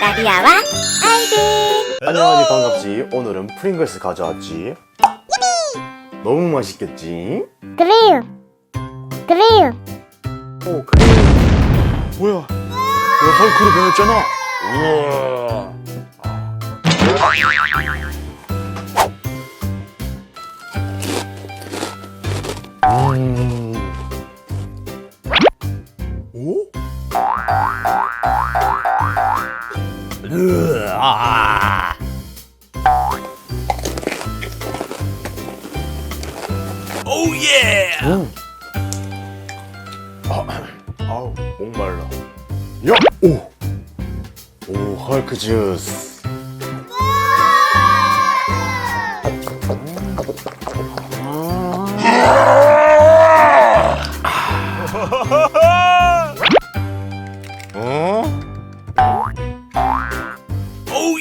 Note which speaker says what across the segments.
Speaker 1: 나리아와 아이들.
Speaker 2: 안녕하지 반갑지. 오늘은 프링글스 가져왔지. 너무 맛있겠지?
Speaker 1: 그래요. 그래요.
Speaker 2: 오 그래 뭐야? 내가 헐크로 변했잖아. 우와 오?
Speaker 3: Oh yeah!
Speaker 2: 음. 아, 아우 목말라. 야, 오, 오 헐크 주스.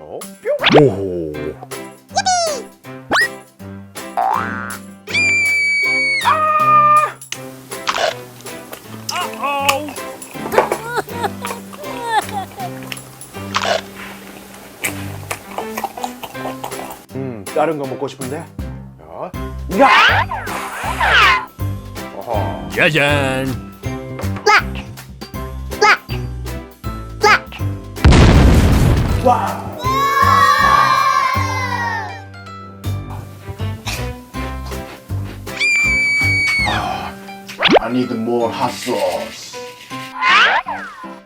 Speaker 2: 어? 뿅. 오호. 음, 다른 거 먹고 싶은데. 야, 야.
Speaker 3: Jajan.
Speaker 1: Black. Black. Black.
Speaker 2: Wow. I need more hot sauce.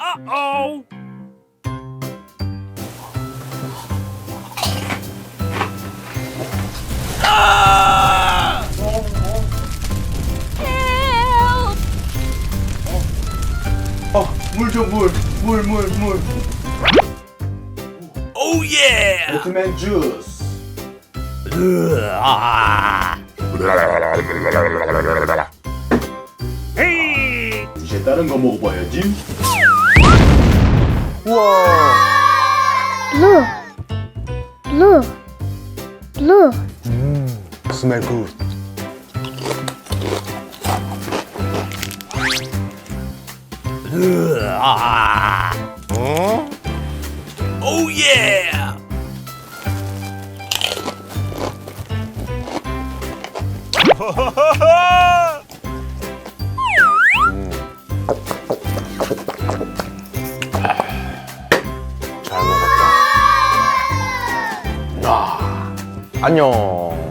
Speaker 3: Uh-oh.
Speaker 2: 어, 물 줘, 물. 물, 물, 물.
Speaker 3: Oh yeah!
Speaker 2: 오트맨 주스.
Speaker 3: Hey!
Speaker 2: 이제 다른 거 먹어봐야지. 우와.
Speaker 1: blue blue blue
Speaker 2: 음, 스멜 굿. 어? 잘 먹었다. 야, 안녕.